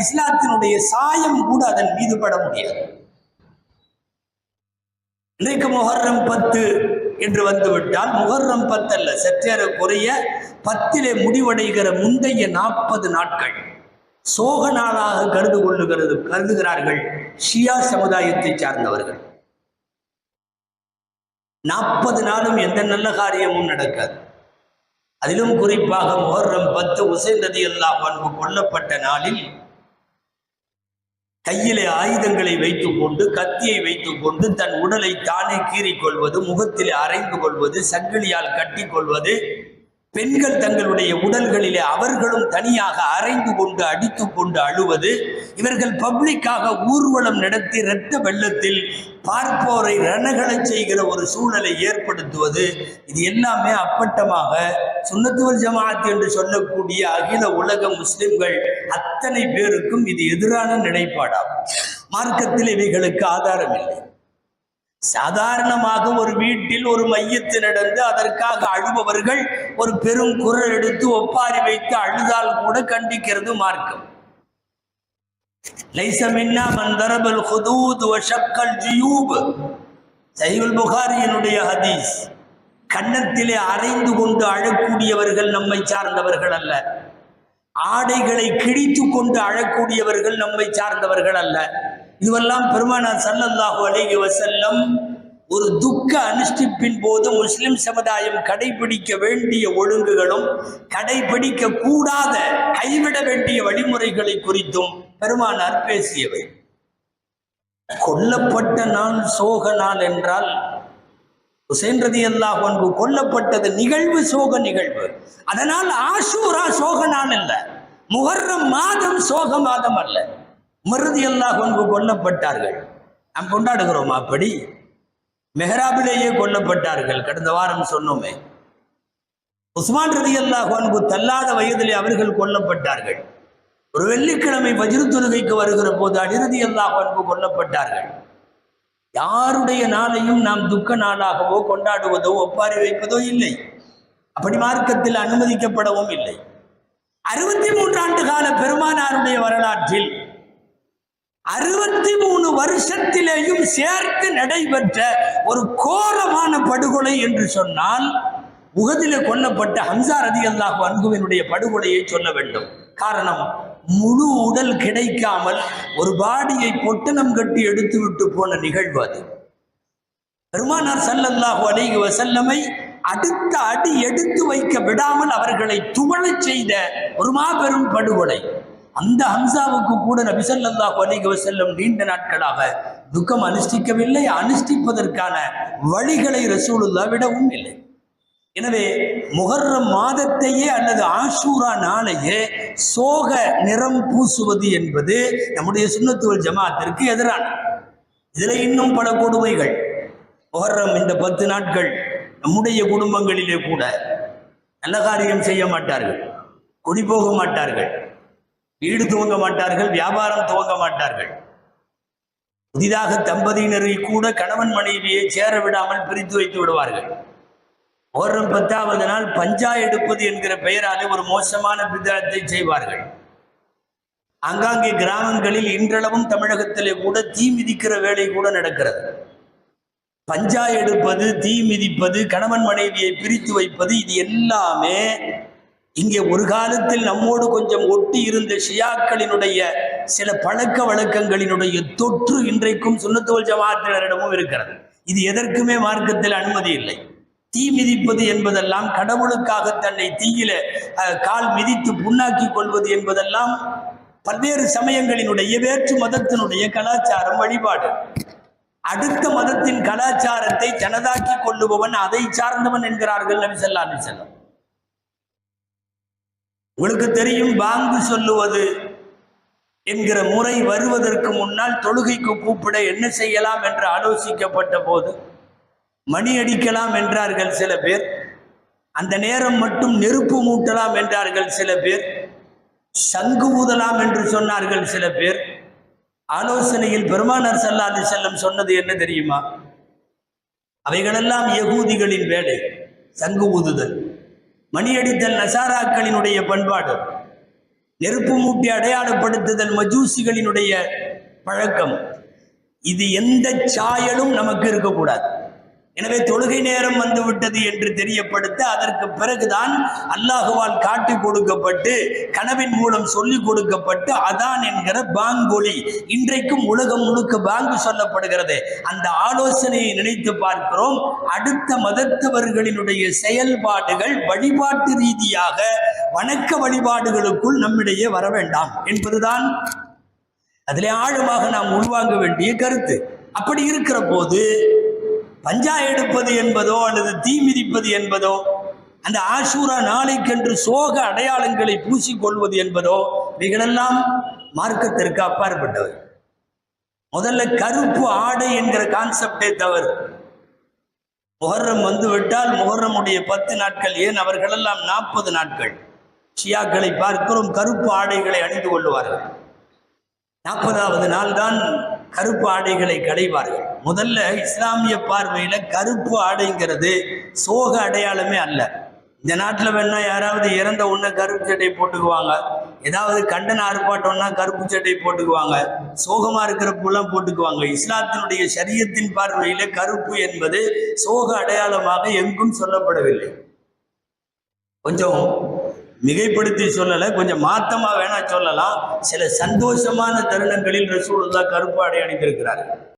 இஸ்லாத்தினுடைய சாயம் கூட அதன் மீது பட முடியாது. இன்றைக்கு முகர்ரம் பத்து என்று வந்துவிட்டால் முகர்ரம் பத்து அல்ல சற்றேற குறைய பத்திலே முடிவடைகிற முந்தைய நாற்பது நாட்கள் சோக நாளாக கருது கொள்ளுகிறது கருதுகிறார்கள் ஷியா சமுதாயத்தை சார்ந்தவர்கள். நாற்பது நாளும் எந்த நல்ல காரியமும் நடக்காது. அதிலும் குறிப்பாக முகர்ரம் பத்து உசைன் ரதி பண்பு கொல்லப்பட்ட நாளில் கையிலே ஆயுதங்களை வைத்துக் கொண்டு கத்தியை வைத்துக் கொண்டு தன் உடலை தானே கீறிக் கொள்வது முகத்திலே அரைந்து கொள்வது சங்கிலியால் கட்டி கொள்வது பெண்கள் தங்களுடைய உடல்களிலே அவர்களும் தனியாக அரைந்து கொண்டு அடித்து கொண்டு அழுவது இவர்கள் பப்ளிக்காக ஊர்வலம் நடத்தி இரத்த வெள்ளத்தில் பார்ப்போரை ரணகளச் செய்கிற ஒரு சூழலை ஏற்படுத்துவது இது எல்லாமே அப்பட்டமாக சுன்னத்துவல் ஜமாத் என்று சொல்லக்கூடிய அகில உலக முஸ்லிம்கள் அத்தனை பேருக்கும் இது எதிரான நிலைப்பாடாகும். மார்க்கத்தில் இவைகளுக்கு ஆதாரம் இல்லை சாதாரணமாக ஒரு வீட்டில் ஒரு மையத்து நடந்து அதற்காக அழுபவர்கள் ஒரு பெரும் குரல் எடுத்து ஒப்பாரி வைத்து அழுதால் கூட கண்டிக்கிறது மார்க்கம். லைஸ மின்னா ஹுதூத் வ ஹதீஸ். கன்னத்திலே அரைந்து கொண்டு அழக்கூடியவர்கள் நம்மை சார்ந்தவர்கள் அல்ல. ஆடைகளை கிழித்து கொண்டு அழக்கூடியவர்கள் நம்மை சார்ந்தவர்கள் அல்ல. இதுவெல்லாம் பெருமானார் சல்லல்லாஹு அலைஹி வசல்லம் ஒரு துக்க அனுஷ்டிப்பின் போது முஸ்லிம் சமுதாயம் கடைபிடிக்க வேண்டிய ஒழுங்குகளும் கடைபிடிக்க கூடாத கைவிட வேண்டிய வழிமுறைகளை குறித்தும் பெருமானார் பேசியவை கொல்லப்பட்ட நாள் சோக நாள் என்றால் உசேன் ரதி அல்லாஹ் அன்பு கொல்லப்பட்டது நிகழ்வு சோக நிகழ்வு. அதனால் ஆஷூரா சோக நாள் அல்ல. முகர்ற மாதம் சோக மாதம் அல்ல. மருதி அல்லாஹ் கொங்கு கொல்லப்பட்டார்கள். நாம் கொண்டாடுகிறோம் அப்படி? மெஹராபிலேயே கொல்லப்பட்டார்கள். கடந்த வாரம் சொன்னோமே. உஸ்மான் ரதி அல்லா அன்பு தள்ளாத வயதிலே அவர்கள் கொல்லப்பட்டார்கள். ஒரு வெள்ளிக்கிழமை வஜ்ரு தொழுகைக்கு வருகிற போது அடிரதி அல்லா அன்பு கொல்லப்பட்டார்கள். யாருடைய நாளையும் நாம் துக்க நாளாகவோ கொண்டாடுவதோ ஒப்பாரி வைப்பதோ இல்லை. அப்படி மார்க்கத்தில் அனுமதிக்கப்படவும் இல்லை. அறுபத்தி மூன்று ஆண்டு கால பெருமானாருடைய வரலாற்றில் அறுபத்தி மூணு வருஷத்திலேயும் சேர்த்து நடைபெற்ற ஒரு கோரமான படுகொலை என்று சொன்னால் உகதில கொல்லப்பட்ட ஹம்சா ரதி அல்லாஹ் அன்புவினுடைய படுகொலையை சொல்ல வேண்டும். காரணம் முழு உடல் கிடைக்காமல் ஒரு பாடியை பொட்டணம் கட்டி எடுத்து விட்டு போன நிகழ்வு அது. பெருமானார் சல்லல்லாஹு அலைஹி வசல்லமை அடுத்த அடி எடுத்து வைக்க விடாமல் அவர்களை துவளச் செய்த ஒரு மாபெரும் படுகொலை. அந்த ஹம்சாவுக்கு கூட நபிசல்லா ஸல்லல்லாஹு செல்லும் நீண்ட நாட்களாக துக்கம் அனுஷ்டிக்கவில்லை. அனுஷ்டிப்பதற்கான வழிகளை ரசூலுல்லா விடவும் இல்லை. எனவே முகர்ரம் மாதத்தையே அல்லது ஆஷூரா நாளையே சோக நிறம் பூசுவது என்பது நம்முடைய சுண்ணத்துவல் ஜமாத்திற்கு எதிரான. இதில் இன்னும் பல கொடுமைகள். முகர்ரம் இந்த பத்து நாட்கள் நம்முடைய குடும்பங்களிலே கூட நல்ல காரியம் செய்ய மாட்டார்கள். குடி போக மாட்டார்கள். வீடு துவங்க மாட்டார்கள் வியாபாரம் துவங்க மாட்டார்கள். புதிதாக தம்பதியினரை கூட கணவன் மனைவியை சேர விடாமல் பிரித்து வைத்து விடுவார்கள். ஓரம் பத்தாவது நாள் பஞ்சா எடுப்பது என்கிற பெயராலே ஒரு மோசமான பிதாத்தை செய்வார்கள். ஆங்காங்கே கிராமங்களில் இன்றளவும் தமிழகத்திலே கூட தீ மிதிக்கிற வேலை கூட நடக்கிறது. பஞ்சா எடுப்பது தீ மிதிப்பது கணவன் மனைவியை பிரித்து வைப்பது இது எல்லாமே இங்கே ஒரு காலத்தில் நம்மோடு கொஞ்சம் ஒட்டி இருந்த ஷியாக்களினுடைய சில பழக்க வழக்கங்களினுடைய தொற்று இன்றைக்கும் சுண்ணத்துவல் ஜமாத்தினரிடமும் இருக்கிறது. இது எதற்குமே மார்க்கத்தில் அனுமதி இல்லை. தீ மிதிப்பது என்பதெல்லாம் கடவுளுக்காக தன்னை தீயில கால் மிதித்து புண்ணாக்கி கொள்வது என்பதெல்லாம் பல்வேறு சமயங்களினுடைய வேற்று மதத்தினுடைய கலாச்சாரம் வழிபாடு. அடுத்த மதத்தின் கலாச்சாரத்தை தனதாக்கி கொள்ளுபவன் அதை சார்ந்தவன் என்கிறார்கள் நபி ஸல்லல்லாஹு உங்களுக்கு தெரியும் பாங்கு சொல்லுவது என்கிற முறை வருவதற்கு முன்னால் தொழுகைக்கு கூப்பிட என்ன செய்யலாம் என்று ஆலோசிக்கப்பட்ட போது மணி அடிக்கலாம் என்றார்கள் சில பேர். அந்த நேரம் மட்டும் நெருப்பு மூட்டலாம் என்றார்கள் சில பேர். சங்கு ஊதலாம் என்று சொன்னார்கள் சில பேர். ஆலோசனையில் பெருமானார் செல்லாது செல்லம் சொன்னது என்ன தெரியுமா? அவைகளெல்லாம் யகூதிகளின் வேலை சங்கு ஊதுதல். மணியடித்தல் நசாராக்களினுடைய பண்பாடு நெருப்பு மூட்டி அடையாளப்படுத்துதல் மஜூசிகளினுடைய பழக்கம். இது எந்த சாயலும் நமக்கு இருக்கக்கூடாது. எனவே தொழுகை நேரம் வந்துவிட்டது என்று தெரியப்படுத்த அதற்கு பிறகுதான் அல்லாஹுவால் காட்டி கொடுக்கப்பட்டு கனவின் மூலம் சொல்லிக் கொடுக்கப்பட்டு அதான் என்கிற பாங்கொலி. இன்றைக்கும் உலகம் முழுக்க பாங்கு சொல்லப்படுகிறது. அந்த ஆலோசனையை நினைத்து பார்க்கிறோம். அடுத்த மதத்தவர்களினுடைய செயல்பாடுகள் வழிபாட்டு ரீதியாக வணக்க வழிபாடுகளுக்குள் நம்மிடையே வர வேண்டாம் என்பதுதான் அதிலே ஆழமாக நாம் உள்வாங்க வேண்டிய கருத்து. அப்படி இருக்கிற போது பஞ்சா எடுப்பது என்பதோ அல்லது தீ மிதிப்பது என்பதோ அந்த ஆசூரா நாளைக்கென்று சோக அடையாளங்களை பூசிக்கொள்வது என்பதோ இவைகளெல்லாம் மார்க்கத்திற்கு அப்பாற்பட்டவை. முதல்ல கருப்பு ஆடை என்கிற கான்செப்டே தவறு. முகர்ரம் வந்து விட்டால் முகர்ரமுடைய பத்து நாட்கள் ஏன் அவர்களெல்லாம் நாற்பது நாட்கள்? ஷியாக்களை பார்க்கிறோம் கருப்பு ஆடைகளை அணிந்து கொள்வார்கள் நாற்பதாவது நாள் தான் கருப்பு ஆடைகளை களைவார்கள். முதல்ல இஸ்லாமிய பார்வையில் கருப்பு ஆடைங்கிறது சோக அடையாளமே அல்ல. இந்த நாட்டில் வேணா யாராவது இறந்த உடனே கருப்பு சட்டை போட்டுக்குவாங்க. ஏதாவது கண்டன ஆர்ப்பாட்டம்னா கருப்பு சட்டை போட்டுக்குவாங்க. சோகமா இருக்கிறப்பெல்லாம் போட்டுக்குவாங்க. இஸ்லாத்தினுடைய சரியத்தின் பார்வையில் கருப்பு என்பது சோக அடையாளமாக எங்கும் சொல்லப்படவில்லை. கொஞ்சம் மிகைப்படுத்தி சொல்லலை கொஞ்சம் மாத்தமா வேணா சொல்லலாம். சில சந்தோஷமான தருணங்களில் ரசூலுல்லாஹ் கருப்பாடை அணிந்திருக்கிறார்கள்.